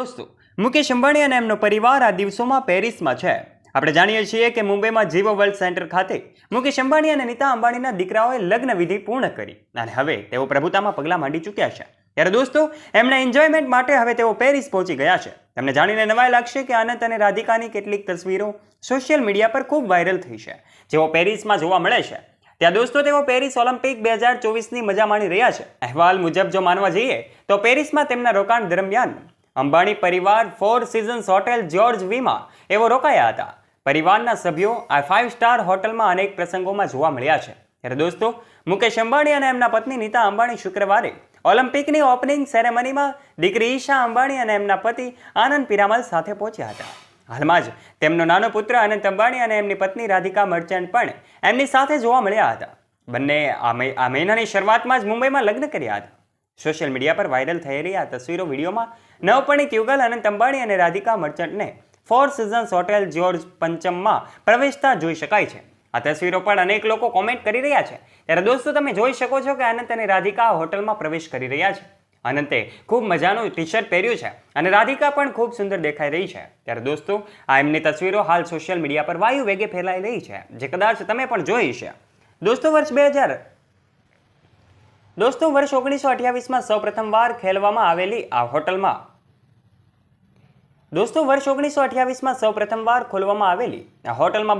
દોસ્તો, મુકેશ અંબાણી અને એમનો પરિવાર આ દિવસોમાં પેરિસમાં છે. આપણે જાણીએ છીએ કે મુંબઈમાં જીવો વર્લ્ડ સેન્ટર ખાતે મુકેશ અંબાણી અને નીતા અંબાણીના દીકરાઓએ લગ્ન વિધિ પૂર્ણ કરી અને હવે તેઓ પ્રભુતામાં પગલાં માંડી ચૂક્યા છે. ત્યારે દોસ્તો, એમના એન્જોયમેન્ટ માટે હવે તેઓ પેરિસ પહોંચી ગયા છે. તમને જાણીને નવાઈ લાગશે કે આનંદ અને રાધિકાની કેટલીક તસવીરો સોશિયલ મીડિયા પર ખૂબ વાયરલ થઈ છે. જેઓ પેરિસમાં જોવા મળે છે. ત્યાં દોસ્તો, તેઓ પેરિસ ઓલિમ્પિક બે હજાર ચોવીસની મજા માણી રહ્યા છે. અહેવાલ મુજબ જો માનવા જઈએ, તો પેરિસમાં તેમના રોકાણ દરમિયાન અંબાણી પરિવાર ફોર સિઝન્સ હોટેલ જ્યોર્જ વીમાં એવો રોકાયા હતા. પરિવારના સભ્યો આ ફાઇવ સ્ટાર હોટલમાં અનેક પ્રસંગોમાં જોવા મળ્યા છે. ત્યારે દોસ્તો, મુકેશ અંબાણી અને એમના પત્ની નીતા અંબાણી શુક્રવારે ઓલિમ્પિકની ઓપનિંગ સેરેમનીમાં દીકરી ઈશા અંબાણી અને એમના પતિ આનંદ પિરામલ સાથે પહોંચ્યા હતા. હાલમાં જ તેમનો નાનો પુત્ર અનંત અંબાણી અને એમની પત્ની રાધિકા મર્ચન્ટ પણ એમની સાથે જોવા મળ્યા હતા. બંને આ મહિ- આ મહિનાની શરૂઆતમાં જ મુંબઈમાં લગ્ન કર્યા હતા. સોશિયલ મીડિયા પર વાયરલ રહી આ તસવીરો વિડીયોમાં નવપણિત યુગલ અનંત અંબાણી અને રાધિકા મર્ચન્ટને ફોર સિઝન્સ હોટેલ જ્યોર્જ પંચમમાં પ્રવેશતા જોઈ શકાય છે. આ તસવીરો પર અનેક લોકો કોમેન્ટ કરી રહ્યા છે. ત્યારે દોસ્તો, તમે જોઈ શકો છો કે અનંત અને રાધિકા હોટલમાં પ્રવેશ કરી રહ્યા છે. અનંતે ખૂબ મજાનું ટી શર્ટ પહેર્યું છે અને રાધિકા પણ ખૂબ સુંદર દેખાઈ રહી છે. ત્યારે દોસ્તો, આ એમની તસવીરો હાલ સોશિયલ મીડિયા પર વાયુ વેગે ફેલાઈ રહી છે, જે કદાચ તમે પણ જોઈ છે દોસ્તો, વર્ષ બે હજાર દોસ્તો, વર્ષ ઓગણીસો અઠ્યાવીસમાં સૌ પ્રથમવાર ખેલવામાં આવેલી આ હોટલમાં. દોસ્તો, વર્ષ ઓગણીસો અઠ્યાવીસમાં સૌ પ્રથમવાર ખોલવામાં આવેલી આ હોટલમાં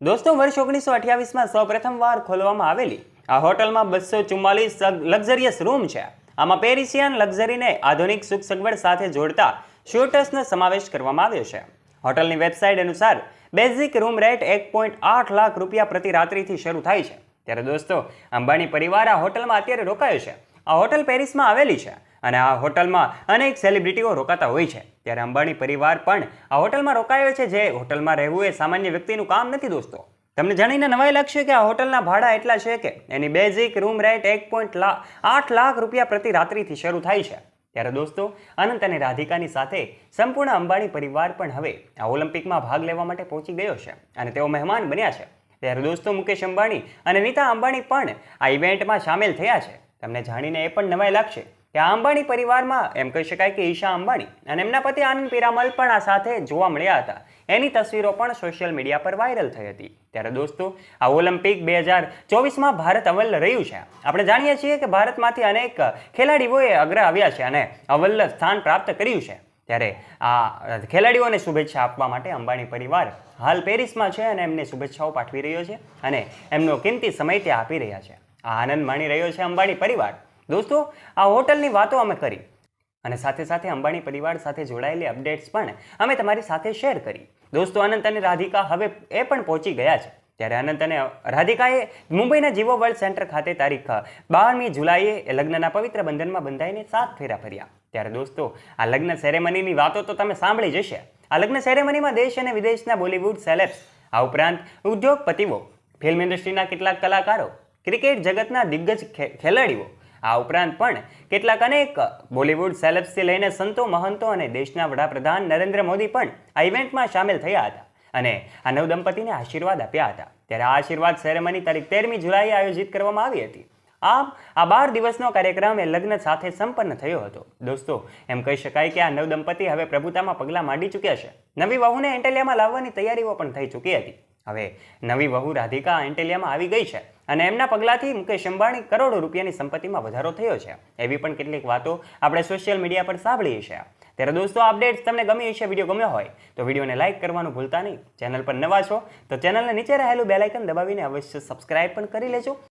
દોસ્તો, વર્ષ ઓગણીસો અઠ્યાવીસમાં સૌ પ્રથમવાર ખોલવામાં આવેલી આ હોટલમાં બસો ચુમ્માલીસ લક્ઝરિયસ રૂમ છે. આમાં પેરિસિયન લક્ઝરીને આધુનિક સુખ સગવડ સાથે જોડતા શૂટર્સનો સમાવેશ કરવામાં આવ્યો છે. હોટલની વેબસાઇટ અનુસાર બેઝિક રૂમ રેટ એક પોઈન્ટ આઠ લાખ રૂપિયા પ્રતિ રાત્રિથી શરૂ થાય છે. ત્યારે દોસ્તો, અંબાણી પરિવાર આ હોટલમાં અત્યારે રોકાયો છે. આ હોટલ પેરિસમાં આવેલી છે અને આ હોટલમાં અનેક સેલિબ્રિટીઓ રોકાતા હોય છે. ત્યારે અંબાણી પરિવાર પણ આ હોટલમાં રોકાયો છે જે હોટલમાં રહેવું એ સામાન્ય વ્યક્તિનું કામ નથી દોસ્તો. તમને જાણીને નવાઈ લાગશે કે આ હોટલના ભાડા એટલા છે કે એની બેઝિક રૂમ રેટ એક પોઈન્ટ આઠ લાખ રૂપિયા પ્રતિ રાત્રિથી શરૂ થાય છે. ત્યારે દોસ્તો, અનંત અને રાધિકાની સાથે સંપૂર્ણ અંબાણી પરિવાર પણ હવે આ ઓલિમ્પિકમાં ભાગ લેવા માટે પહોંચી ગયો છે અને તેઓ મહેમાન બન્યા છે. ત્યારે દોસ્તો મુકેશ અંબાણી અને નીતા અંબાણી પણ આ ઇવેન્ટમાં સામેલ થયા છે. તમને જાણીને એ પણ નવાઈ લાગશે કે આ અંબાણી પરિવારમાં એમ કહી શકાય કે ઈશા અંબાણી અને એમના પતિ આનંદ પિરામલ પણ આ સાથે જોવા મળ્યા હતા. એની તસવીરો પણ સોશિયલ મીડિયા પર વાયરલ થઈ હતી. ત્યારે દોસ્તો, આ ઓલિમ્પિક બે હજાર ચોવીસમાં ભારત અવ્વલ રહ્યું છે. આપણે જાણીએ છીએ કે ભારતમાંથી અનેક ખેલાડીઓએ અગ્ર આવ્યા છે અને અવ્વલ સ્થાન પ્રાપ્ત કર્યું છે. ત્યારે આ ખેલાડીઓને શુભેચ્છા આપવા માટે અંબાણી પરિવાર હાલ પેરિસમાં છે અને એમને શુભેચ્છાઓ પાઠવી રહ્યો છે અને એમનો કિંમતી સમય ત્યાં આપી રહ્યા છે. આ આનંદ માણી રહ્યો છે અંબાણી પરિવાર. દોસ્તો, આ હોટલની વાતો અમે કરી અને સાથે સાથે અંબાણી પરિવાર સાથે જોડાયેલી અપડેટ્સ પણ અમે તમારી સાથે શેર કરી. દોસ્તો અનંત અને રાધિકા હવે એ પણ પહોંચી ગયા છે. ત્યારે અનંત અને રાધિકાએ મુંબઈના જીવો વર્લ્ડ સેન્ટર ખાતે તારીખ બારમી જુલાઈએ લગ્નના પવિત્ર બંધનમાં બંધાઈને સાત ફેરા ફર્યા. ત્યારે દોસ્તો, આ લગ્ન સેરેમનીની વાતો તો તમે સાંભળી જશે આ લગ્ન સેરેમનીમાં દેશ અને વિદેશના બોલિવૂડ સેલેબ્સ આ ઉપરાંત ઉદ્યોગપતિઓ ફિલ્મ ઇન્ડસ્ટ્રીના કેટલાક કલાકારો, ક્રિકેટ જગતના દિગ્ગજ ખેલાડીઓ, આ ઉપરાંત પણ કેટલાક અનેક બોલિવૂડ સેલેબ્સથી લઈને સંતો, મહંતો અને દેશના વડાપ્રધાન નરેન્દ્ર મોદી પણ આ ઇવેન્ટમાં સામેલ થયા હતા અને આ નવદંપતિને આશીર્વાદ આપ્યા હતા. ત્યારે આ આશીર્વાદ સેરેમની તારીખ તેરમી જુલાઈએ આયોજિત કરવામાં આવી હતી. આમ, આ બાર દિવસનો કાર્યક્રમ એ લગ્ન સાથે સંપન્ન થયો હતો. દોસ્તો, એમ કહી શકાય કે આ નવદંપતિ હવે પ્રભુતામાં પગલાં માંડી ચૂક્યા છે. નવી વહુને એન્ટેલિયામાં લાવવાની તૈયારીઓ પણ થઈ ચૂકી હતી. હવે નવી વહુ રાધિકા એન્ટેલિયામાં આવી ગઈ છે અને એમના પગલાંથી મુકેશ અંબાણી કરોડો રૂપિયાની સંપત્તિમાં વધારો થયો છે. એવી પણ કેટલીક વાતો આપણે સોશિયલ મીડિયા પર સાંભળીએ છીએ. ત્યારે દોસ્તો, અપડેટ્સ તમને ગમી હશે વીડિયો ગમ્યો હોય, તો વિડીયોને લાઇક કરવાનું ભૂલતા નહીં. ચેનલ પર નવા છો, તો ચેનલને નીચે રહેલું બેલાઇકન દબાવીને અવશ્ય સબસ્ક્રાઇબ પણ કરી લેજો.